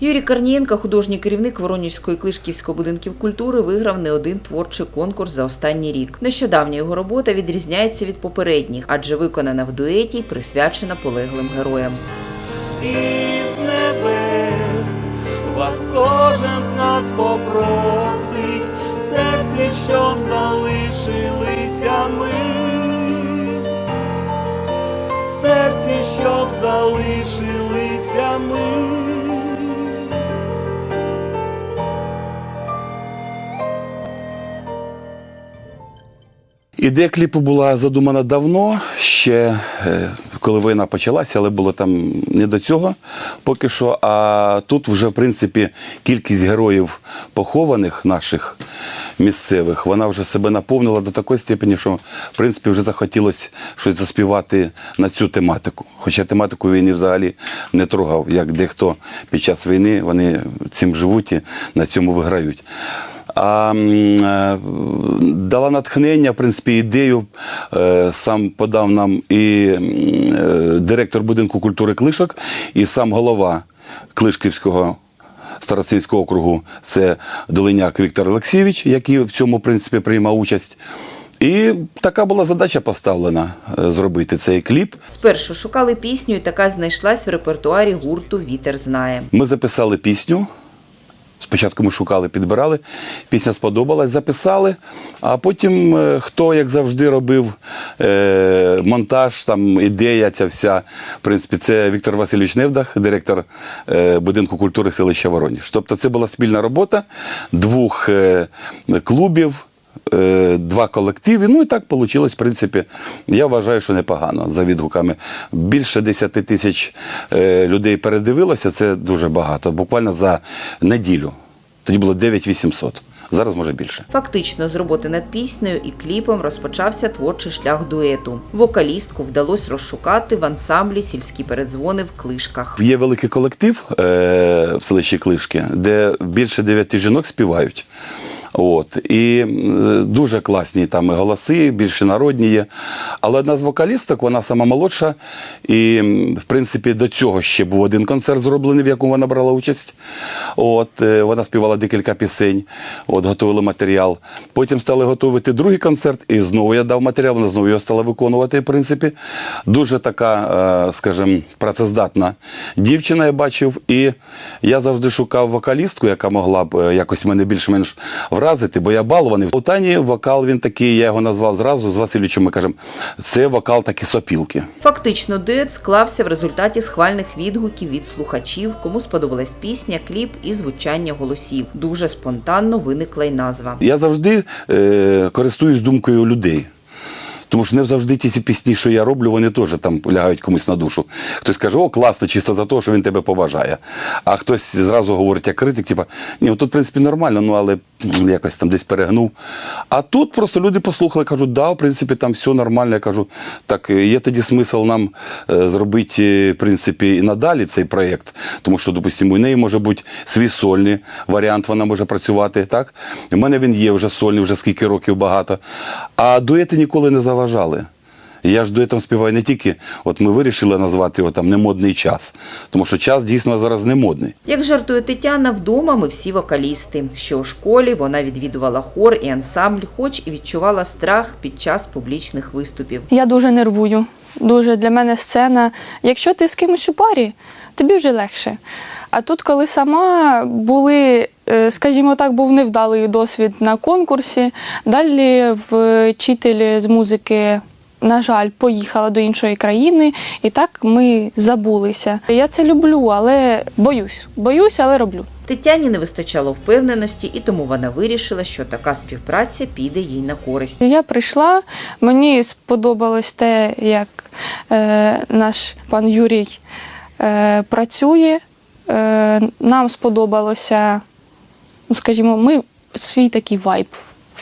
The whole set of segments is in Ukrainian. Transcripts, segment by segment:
Юрій Карнієнко, художній керівник Воронізької Клишківського будинків культури, виграв не один творчий конкурс за останній рік. Нещодавня його робота відрізняється від попередніх, адже виконана в дуеті й присвячена полеглим героям. із небес, вас кожен з нас попросить, серці, щоб залишилися ми, серці, щоб залишилися ми. Ідея кліпу була задумана давно, ще е, коли війна почалася, але було там не до цього поки що. А тут вже, в принципі, кількість героїв похованих наших місцевих, вона вже себе наповнила до такої степені, що в принципі вже захотілося щось заспівати на цю тематику. Хоча тематику війни взагалі не трогав, як дехто під час війни вони цим живуть і на цьому виграють. А е, дала натхнення, в принципі, ідею е, сам подав нам і е, директор будинку культури Клишок, і сам голова Клишківського старостинського округу це Долиняк Віктор Олексійович, який в цьому в принципі приймав участь. І така була задача поставлена зробити цей кліп. Спершу шукали пісню, і така знайшлась в репертуарі гурту Вітер знає. Ми записали пісню. Спочатку ми шукали, підбирали. Пісня сподобалась, записали. А потім, е, хто, як завжди, робив е, монтаж, там ідея ця вся. В принципі, це Віктор Васильович Невдах, директор е, будинку культури селища Вороніж. Тобто, це була спільна робота двох е, клубів. Е, Два колективи, ну і так вийшло, в принципі, я вважаю, що непогано за відгуками. Більше 10 тисяч е, людей передивилося, це дуже багато. Буквально за неділю. Тоді було 9800. Зараз може більше. Фактично, з роботи над піснею і кліпом розпочався творчий шлях дуету. Вокалістку вдалося розшукати в ансамблі сільські передзвони в клишках. Є великий колектив е, в селищі Клишки, де більше дев'яти жінок співають. От. І дуже класні там і голоси, більше народні є. Але одна з вокалісток, вона сама молодша. І, в принципі, до цього ще був один концерт зроблений, в якому вона брала участь. От, е, вона співала декілька пісень, от, готували матеріал. Потім стали готувати другий концерт, і знову я дав матеріал, вона знову його стала виконувати, в принципі. Дуже така, е, скажімо, працездатна дівчина, я бачив. І я завжди шукав вокалістку, яка могла б е, якось мене більш-менш вразити, бо я балований. У Тані вокал він такий, я його назвав зразу з Васильовичем. Ми кажемо, це вокал такі сопілки. Фактично, дует склався в результаті схвальних відгуків від слухачів, кому сподобалась пісня, кліп і звучання голосів. Дуже спонтанно виникла й назва. Я завжди е, користуюсь думкою людей. Тому що не завжди ті ці пісні, що я роблю, вони теж там лягають комусь на душу. Хтось каже, о, класно, чисто за те, що він тебе поважає. А хтось зразу говорить, як критик, типа, ні, тут, в принципі, нормально, ну але якось там десь перегнув. А тут просто люди послухали, кажуть, да, в принципі, там все нормально. Я кажу, так, е, є тоді смисл нам е, зробити, е, в принципі, і надалі цей проєкт. Тому що, допустимо, у неї може бути свій сольний варіант, вона може працювати. так? У мене він є вже сольний, вже скільки років багато. А дуети ніколи не заважали. Я ж дуетом співаю не тільки, от ми вирішили назвати його там немодний час, тому що час дійсно зараз не модний. Як жартує Тетяна, вдома ми всі вокалісти. Що у школі вона відвідувала хор і ансамбль, хоч і відчувала страх під час публічних виступів. Я дуже нервую. Дуже для мене сцена. Якщо ти з кимось у парі, тобі вже легше. А тут, коли сама були, скажімо так, був невдалий досвід на конкурсі. Далі вчитель з музики, на жаль, поїхала до іншої країни, і так ми забулися. Я це люблю, але боюсь. Боюсь, але роблю. Тетяні не вистачало впевненості, і тому вона вирішила, що така співпраця піде їй на користь. Я прийшла, мені сподобалось те, як е, наш пан Юрій е, працює. Е, нам сподобалося, ну скажімо, ми свій такий вайб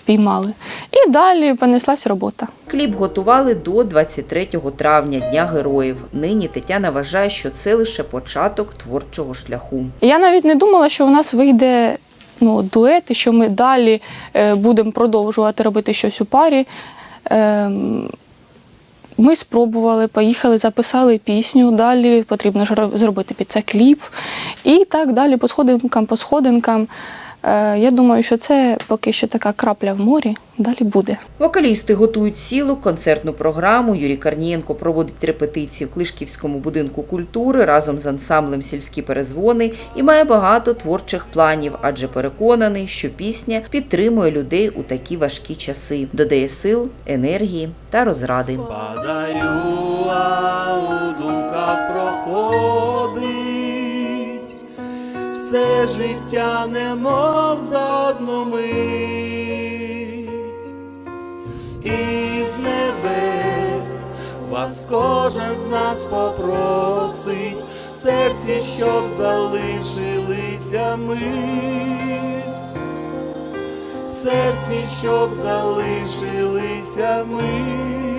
впіймали. І далі понеслась робота. Кліп готували до 23 травня, Дня Героїв. Нині Тетяна вважає, що це лише початок творчого шляху. Я навіть не думала, що у нас вийде ну, дует, і що ми далі е, будемо продовжувати робити щось у парі. Ем, Ми спробували, поїхали, записали пісню. Далі потрібно ж зробити під це кліп. І так далі, по сходинкам, по сходинкам. Е, Я думаю, що це поки що така крапля в морі, далі буде. Вокалісти готують цілу концертну програму. Юрій Карнієнко проводить репетиції в Клишківському будинку культури разом з ансамблем Сільські перезвони і має багато творчих планів, адже переконаний, що пісня підтримує людей у такі важкі часи, додає сил, енергії та розради. Падаю, а у думках проходить все життя, немов за одну мить. Із небес вас кожен з нас попросить, в серці, щоб залишилися ми. В серці, щоб залишилися ми.